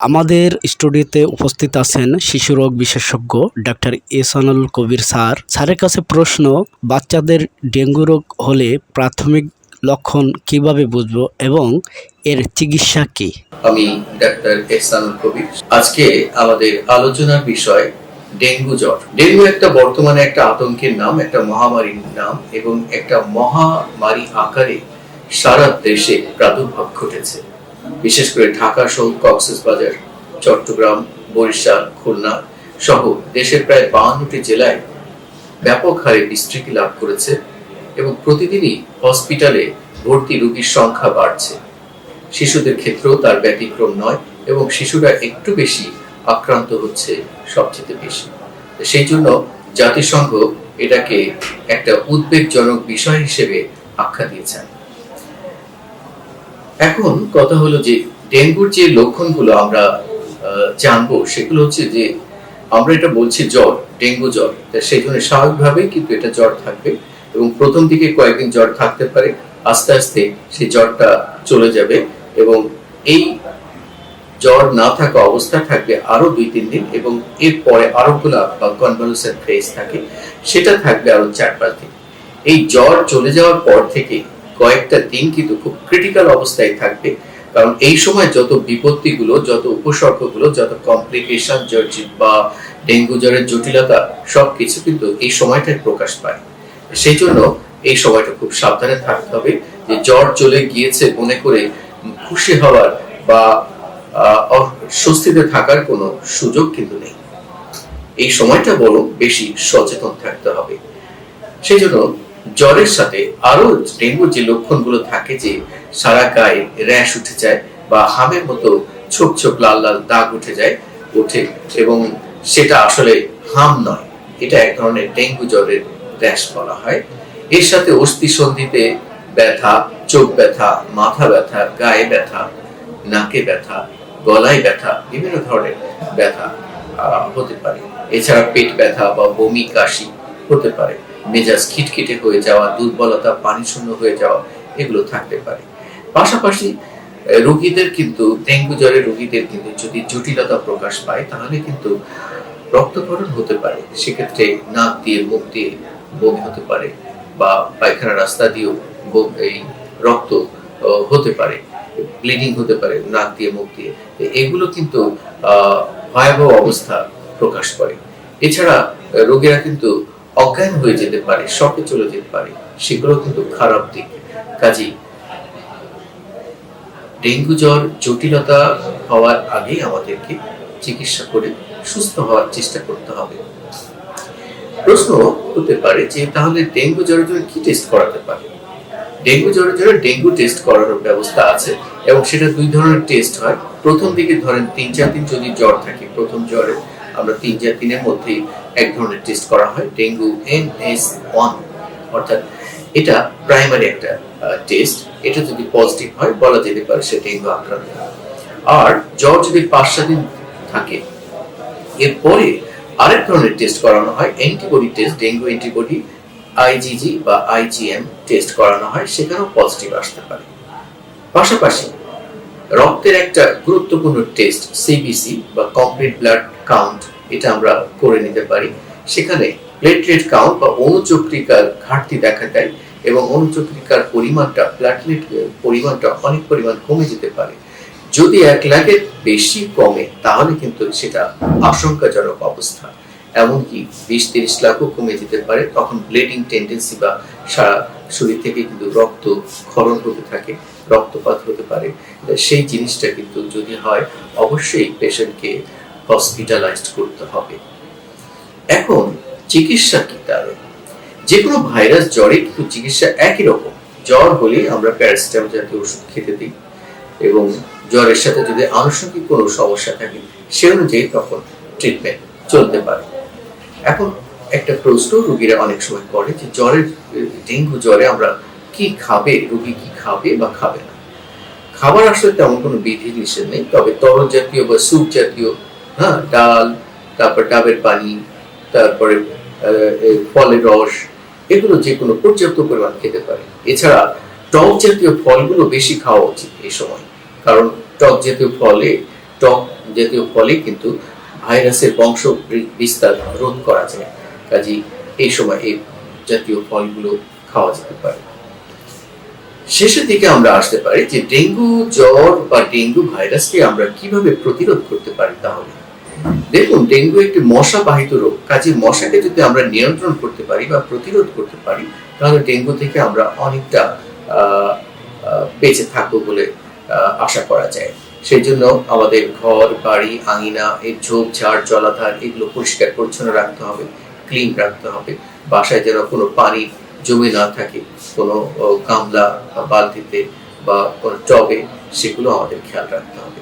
আমাদের স্টুডিওতে উপস্থিত আছেন শিশুরোগ বিশেষজ্ঞ ডাক্তার এসানুল কবির স্যার। স্যারের কাছে প্রশ্ন, বাচ্চাদের ডেঙ্গু রোগ হলে প্রাথমিক লক্ষণ কীভাবে বুঝব এবং এর চিকিৎসা কি? আমি ডাক্তার এসানুল কবির। আজকে আমাদের আলোচনার বিষয় ডেঙ্গু জ্বর। ডেঙ্গু একটা বর্তমানে একটা আতঙ্কের নাম, একটা মহামারীর নাম এবং একটা মহামারী আকারে সারা দেশে প্রাদুর্ভাব ঘটেছে। বিশেষ করে ঢাকা সহ কক্সবাজার চট্টগ্রাম, বরিশাল, খুলনা সহ দেশের প্রায় বাউন্নটি জেলায় ব্যাপক হারে বিস্তৃতি লাভ করেছে এবং প্রতিদিনই হসপিটালে ভর্তি রোগীর সংখ্যা বাড়ছে। শিশুদের ক্ষেত্রেও তার ব্যতিক্রম নয় এবং শিশুরা একটু বেশি আক্রান্ত হচ্ছে সবচেয়ে বেশি। সেই জন্য জাতিসংঘ এটাকে একটা উদ্বেগজনক বিষয় হিসেবে আখ্যা দিয়েছেন এখন কথা হলো যে ডেঙ্গুর যে লক্ষণগুলো আমরা জানব, সেগুলো হচ্ছে যে আমরা এটা বলছি জ্বর, ডেঙ্গু জ্বর। সেই জন্য স্বাভাবিকভাবেই কিন্তু এটা জ্বর থাকবে এবং প্রথম দিকে কয়েকদিন জ্বর থাকতে পারে, আস্তে আস্তে সেই জ্বরটা চলে যাবে এবং এই জ্বর না থাকা অবস্থা থাকবে আরও দুই তিন দিন এবং এরপরে আরও গুলা বা কনভালসেন্ট ফেজ থাকে, সেটা থাকবে আরও চার পাঁচ দিন। এই জ্বর চলে যাওয়ার পর থেকে কয়েকটা দিন কিন্তু খুব ক্রিটিক্যাল অবস্থায় থাকবে। কারণ এই সময় যত বিপত্তিগুলো, যত উপসর্গগুলো, যত কমপ্লিকেশন বা ডেঙ্গু জ্বরের জটিলতা, সবকিছু কিন্তু এই সময়টায় প্রকাশ পায়। সেই জন্য এই সময়টা খুব সাবধানে থাকতে হবে যে জ্বর চলে গিয়েছে মনে করে খুশি হওয়ার বা স্বস্তিতে থাকার কোনো সুযোগ কিন্তু নেই। এই সময়টা বরং বেশি সচেতন থাকতে হবে। সেই জন্য জ্বরের সাথে আরও ডেঙ্গুর যে লক্ষণগুলো থাকে যে সারা গায়ে র্যাশ উঠে যায় বা হামের মতো ছোপ ছোপ লাল লাল দাগ উঠে যায়, ওঠে এবং সেটা আসলে হাম নয়। এটা এক ধরনের ডেঙ্গু জ্বরের র্যাশ বলা হয়। এর সাথে অস্থি সন্ধিতে ব্যথা, চোখ ব্যথা, মাথা ব্যথা, গায়ে ব্যথা, নাকে ব্যথা, গলায় ব্যথা, বিভিন্ন ধরনের ব্যথা হতে পারে। এছাড়া পেট ব্যথা বা বমি, কাশি হতে পারে। মেজাজ খিটখিটে হয়ে যাওয়া, দুর্বলতা পানি শূন্য হয়ে যাওয়া, এগুলো থাকতে পারে। পাশাপাশি রোগীদের কিন্তু, ডেঙ্গু জ্বরের রোগীদের কিন্তু যদি জটিলতা প্রকাশ পায়, তাহলে কিন্তু রক্তক্ষরণ হতে পারে। সেক্ষেত্রে নাক দিয়ে, মুখ দিয়ে বমি হতে পারে বা পায়খানা রাস্তা দিয়েও এই রক্ত হতে পারে, ব্লিডিং হতে পারে নাক দিয়ে, মুখ দিয়ে। এগুলো কিন্তু ভয়াবহ অবস্থা প্রকাশ করে। এছাড়া রোগীরা কিন্তু অজ্ঞান হয়ে যেতে পারে শকে চলে যেতে পারে, সেগুলো কিন্তু খারাপ দিক। কাজী, ডেঙ্গু জ্বর জটিলতা হওয়ার আগেই আমাদেরকে চিকিৎসা করে সুস্থ হওয়ার চেষ্টা করতে হবে। প্রশ্ন হতে পারে যে, তাহলে ডেঙ্গু জ্বরের জন্য কি টেস্ট করাতে পারে? ডেঙ্গু জ্বরের জন্য ডেঙ্গু টেস্ট করার ব্যবস্থা আছে এবং সেটা দুই ধরনের টেস্ট হয়। প্রথম দিকে ধরেন তিন চার দিন যদি জ্বর থাকে, প্রথম জ্বরে আমরা তিন চার দিনের মধ্যেই এক ধরনের টেস্ট করা হয় ডেঙ্গু এন এস ওয়ান অর্থাৎ এটা প্রাইমারি একটা টেস্ট এটা যদি পজিটিভ হয়, বলা যেতে পারে সে ডেঙ্গু আক্রান্ত। আর জ্বর যদি পাঁচ সাত দিন থাকে, এরপরে আরেক ধরনের টেস্ট করানো হয় antibody test dengue antibody IgG বা আইজিএম টেস্ট করানো হয়, সেখানেও পজিটিভ আসতে পারে। পাশাপাশি রক্তের একটা গুরুত্বপূর্ণ টেস্ট সিবিসি বা কমপ্লিট ব্লাড কাউন্ট এটা আমরা করে নিতে পারি। সেখানে প্লেটলেট কাউন্ট বা অনুচক্রিকার ঘাটতি দেখা দেয় এবং অনুচক্রিকার পরিমাণটা প্ল্যাটলেট পরিমাণটা অনেক পরিমাণ কমে যেতে পারে। যদি এক লাখের বেশি কমে, তাহলে কিন্তু সেটা আশঙ্কাজনক অবস্থা। এমনকি বিশ তিরিশ লাখও কমে যেতে পারে, তখন ব্লিডিং টেন্ডেন্সি বা সারা শরীর থেকে কিন্তু রক্ত ক্ষরণ হতে থাকে, রক্তপাত হতে পারে। সেই জিনিসটা কিন্তু যদি হয়, অবশ্যই পেশেন্টকে হসপিটালাইজড করতে হবে। এখন চিকিৎসা কি তার? যে কোনো ভাইরাস জ্বরে কিন্তু চিকিৎসা একই রকম। জ্বর হলে আমরা প্যারাসিটামল জাতীয় ওষুধ খেতে দিই এবং জ্বরের সাথে যদি আনুষঙ্গিক কোনো সমস্যা থাকে, সে অনুযায়ী তখন ট্রিটমেন্ট চলতে পারে। এখন একটা প্রশ্ন রুগীরা অনেক সময় করে যে জ্বরের, ডেঙ্গু জ্বরে আমরা কি খাবে? রোগী কি খাবে বা খাবে না? খাবার আসলে তেমন কোনো বিধি নিষেধ নেই, তবে তরল জাতীয় বা স্যুপ জাতীয় হ্যাঁ ডাল, তারপর ডাবের পানি, তারপরে ফলের রস, এগুলো যে কোনো পর্যাপ্ত পরিমাণ খেতে পারে। এছাড়া টক জাতীয় ফলগুলো বেশি খাওয়া উচিত এই সময়, কারণ টক জাতীয় ফলে, টক জাতীয় ফলে কিন্তু ভাইরাসের বংশ বিস্তার রোধ করা যায়। কাজে এই সময় এই জাতীয় ফলগুলো খাওয়া যেতে পারে। শেষের দিকে আমরা আসতে পারি যে ডেঙ্গু জ্বর বা ডেঙ্গু ভাইরাসকে আমরা কীভাবে প্রতিরোধ করতে পারি তাহলে? দেখুন, ডেঙ্গু একটি মশা বাহিত রোগ। কাজে মশাকে যদি আমরা নিয়ন্ত্রণ করতে পারি বা প্রতিরোধ করতে পারি, তাহলে ডেঙ্গু থেকে আমরা অনেকটা বেঁচে থাকব বলে আশা করা যায়। সেই জন্য আমাদের ঘর, বাড়ি, আঙিনা, এর ঝোপ ঝাড় জলাধার, এগুলো পরিষ্কার পরিচ্ছন্ন রাখতে হবে। ক্লিন রাখতে হবে। বাসায় যেন কোনো পানি জমে না থাকে, কোনো গামলা বালতিতে বা কোনো টবে, সেগুলো আমাদের খেয়াল রাখতে হবে।